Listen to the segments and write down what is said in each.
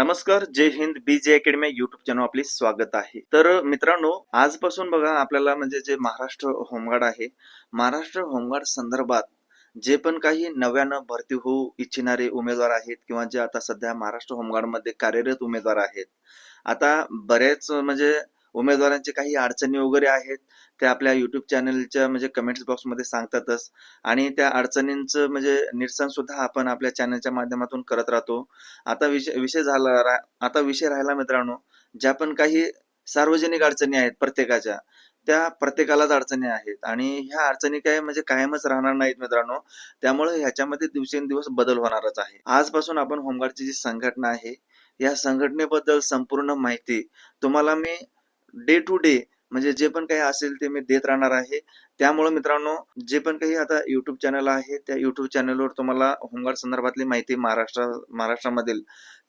नमस्कार जय Hind B J academy YouTube channel आपले स्वागत आहे. तर मित्रांनो आजपासून बघा आपल्याला म्हणजे जे महाराष्ट्र होमगार्ड आहे महाराष्ट्र होमगार्ड संदर्भात जे पण काही नव्यानं भरती होऊ इच्छिणारे उमेदवार आहेत किंवा जे आता सध्या महाराष्ट्र होमगार्डमध्ये कार्यरत उमेदवार आहेत आता बरेच म्हणजे उमेदवारांचे काही अडचणी वगैरे आहेत ते आपल्या युट्यूब चॅनलच्या म्हणजे कमेंट्स बॉक्समध्ये सांगतातच. आणि त्या अडचणींचं म्हणजे निरसन सुद्धा आपण आपल्या चॅनलच्या माध्यमातून करत राहतो. आता विषय विषय झाला आता विषय राहिला मित्रांनो. ज्या पण काही सार्वजनिक अडचणी आहेत प्रत्येकाच्या त्या प्रत्येकालाच अडचणी आहेत. आणि ह्या अडचणी काय म्हणजे कायमच राहणार नाहीत मित्रांनो. त्यामुळे ह्याच्यामध्ये दिवसेंदिवस बदल होणारच आहे. आजपासून आपण होमगार्डची जी संघटना आहे या संघटनेबद्दल संपूर्ण माहिती तुम्हाला मी डे टू डे म्हणजे जे पण काही असेल ते मी देत राहणार आहे. त्यामुळे मित्रांनो जे पण काही आता युट्यूब चॅनल आहे त्या युट्यूब चॅनलवर तुम्हाला होमगार्ड संदर्भातली माहिती महाराष्ट्र महाराष्ट्रामधील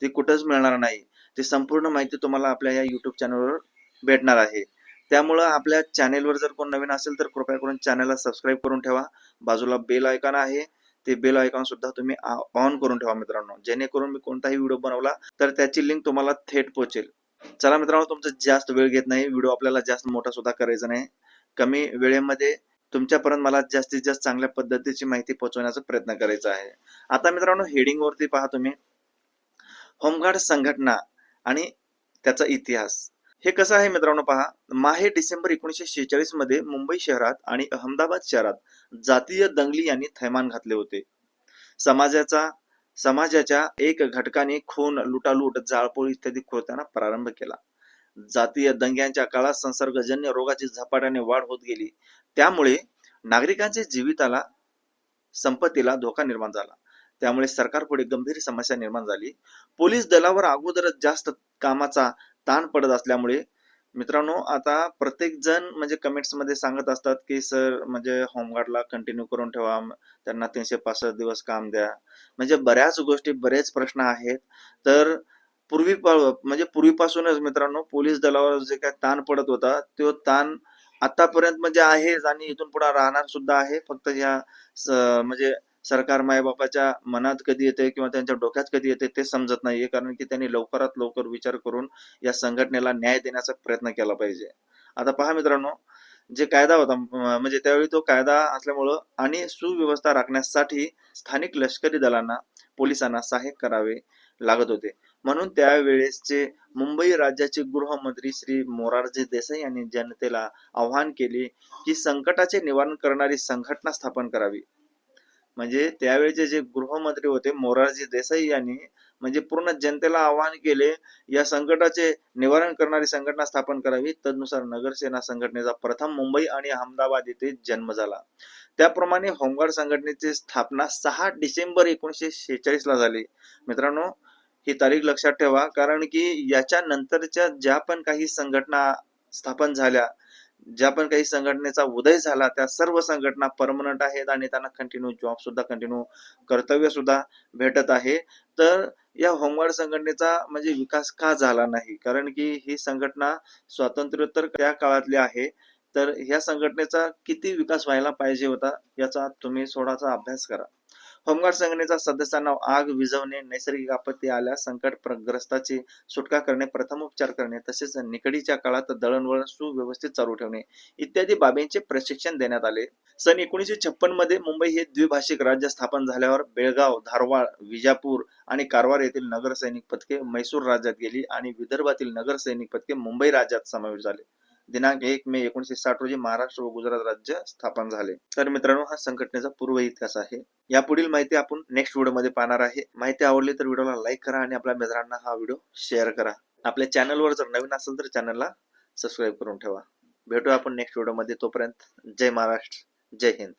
ती कुठंच मिळणार नाही. ती संपूर्ण माहिती तुम्हाला आपल्या या युट्यूब चॅनलवर भेटणार आहे. त्यामुळं आपल्या चॅनेलवर जर कोण नवीन असेल तर कृपया करून चॅनलला सबस्क्राईब करून ठेवा. बाजूला बेल आयकॉन आहे. ते बेल आयकॉन सुद्धा तुम्ही ऑन करून ठेवा मित्रांनो. जेणेकरून मी कोणताही व्हिडिओ बनवला तर त्याची लिंक तुम्हाला थेट पोहोचेल. चला मित्रांनो तुमचा जास्त वेळ घेत नाही. व्हिडिओ आपल्याला जास्त मोठा सुद्धा करायचा नाही. कमी वेळेमध्ये तुमच्यापर्यंत मला जास्तीत जास्त चांगल्या पद्धतीची माहिती पोहोचवण्याचा प्रयत्न करायचा आहे. आता मित्रांनो हेडिंग वरती पहा तुम्ही. होमगार्ड संघटना आणि त्याचा इतिहास. हे कसं आहे मित्रांनो पहा. माहे डिसेंबर एकोणीसशे शेहेचाळीसमध्ये मुंबई शहरात आणि अहमदाबाद शहरात जातीय दंगली यांनी थैमान घातले होते. समाजाचा समाजाच्या एक घटकाने खून लुटालूट जाळपोळ इत्यादी कृत्यांना प्रारंभ केला. जातीय दंग्यांच्या काळात संसर्गजन्य रोगाची झपाट्याने वाढ होत गेली. त्यामुळे नागरिकांच्या जीविताला संपत्तीला धोका निर्माण झाला. त्यामुळे सरकारपुढे गंभीर समस्या निर्माण झाली. पोलीस दलावर अगोदरच जास्त कामाचा ताण पडत असल्यामुळे मित्रांनो आता प्रत्येक जण म्हणजे कमेंट्समध्ये सांगत असतात की सर म्हणजे होमगार्डला कंटिन्यू करून ठेवा त्यांना तीनशे पासष्ट दिवस काम द्या. म्हणजे बऱ्याच गोष्टी बरेच प्रश्न आहेत. तर पूर्वी म्हणजे पूर्वीपासूनच मित्रांनो पोलीस दलावर जे काय ताण पडत होता तो ताण आतापर्यंत म्हणजे आहेच आणि इथून पुढे राहणार सुद्धा आहे. फक्त या म्हणजे सरकार मायबापाच्या मनात कधी येते किंवा त्यांच्या डोक्यात कधी येते ते समजत नाहीये. कारण की त्यांनी लवकरात लवकर विचार करून या संघटनेला न्याय देण्याचा प्रयत्न केला पाहिजे. आता पहा मित्रांनो जे कायदा होता म्हणजे त्यावेळी तो कायदा असल्यामुळं आणि सुव्यवस्था राखण्यासाठी स्थानिक लष्करी दलांना पोलिसांना सहाय्य करावे लागत होते. म्हणून त्यावेळेसचे मुंबई राज्याचे गृहमंत्री श्री मोरारजी देसाई यांनी जनतेला आवाहन केले की संकटाचे निवारण करणारी संघटना स्थापन करावी. म्हणजे त्यावेळेचे जे गृहमंत्री होते मोरारजी देसाई यांनी म्हणजे पूर्ण जनतेला आवाहन केले या संकटाचे निवारण करणारी संघटना स्थापन करावी. तदनुसार नगरसेना संघटनेचा प्रथम मुंबई आणि अहमदाबाद येथे जन्म झाला. त्याप्रमाणे होमगार्ड संघटनेची स्थापना सहा डिसेंबर एकोणीसशे शेहेचाळीस ला झाली. मित्रांनो ही तारीख लक्षात ठेवा कारण की याच्या नंतरच्या ज्या पण काही संघटना स्थापन झाल्या ज्या पण काही संघटनेचा उदय झाला त्या सर्व संघटना परमनंट आहेत आणि त्यांना कंटिन्यू जॉब सुद्धा कंटिन्यू कर्तव्य सुद्धा भेटत आहे. तर या होमगार्ड संघटनेचा म्हणजे विकास का झाला नाही? कारण की ही संघटना स्वातंत्र्योत्तर त्या काळातली आहे. तर ह्या संघटनेचा किती विकास व्हायला पाहिजे होता याचा तुम्ही थोडासा अभ्यास करा. होमगार्ड संघटनेचा सदस्यांना आग विझवणे नैसर्गिक आपत्ती आल्यास संकटग्रस्ताची सुटका करणे प्रथम उपचार करणे तसेच निकडीच्या काळात दळणवळण सुव्यवस्थित चालू ठेवणे इत्यादी बाबींचे प्रशिक्षण देण्यात आले. सन एकोणीसशे छप्पनमध्ये मुंबई हे द्विभाषिक राज्य स्थापन झाल्यावर बेळगाव धारवाड विजापूर आणि कारवार येथील नगरसैनिक पथके मैसूर राज्यात गेली आणि विदर्भातील नगरसैनिक पथके मुंबई राज्यात समावेश झाले. दिनांक एक मे एकोणीसशे साठ रोजी महाराष्ट्र व गुजरात राज्य स्थापन झाले. तर मित्रांनो हा संघटनेचा पूर्व इतिहास आहे. या पुढील माहिती आपण नेक्स्ट व्हिडिओमध्ये पाहणार आहे. माहिती आवडली तर व्हिडिओला लाईक करा आणि आपल्या मित्रांना हा व्हिडिओ शेअर करा. आपल्या चॅनलवर जर नवीन असेल तर चॅनलला सबस्क्राईब करून ठेवा. भेटू आपण नेक्स्ट व्हिडिओमध्ये. तोपर्यंत जय महाराष्ट्र जय हिंद.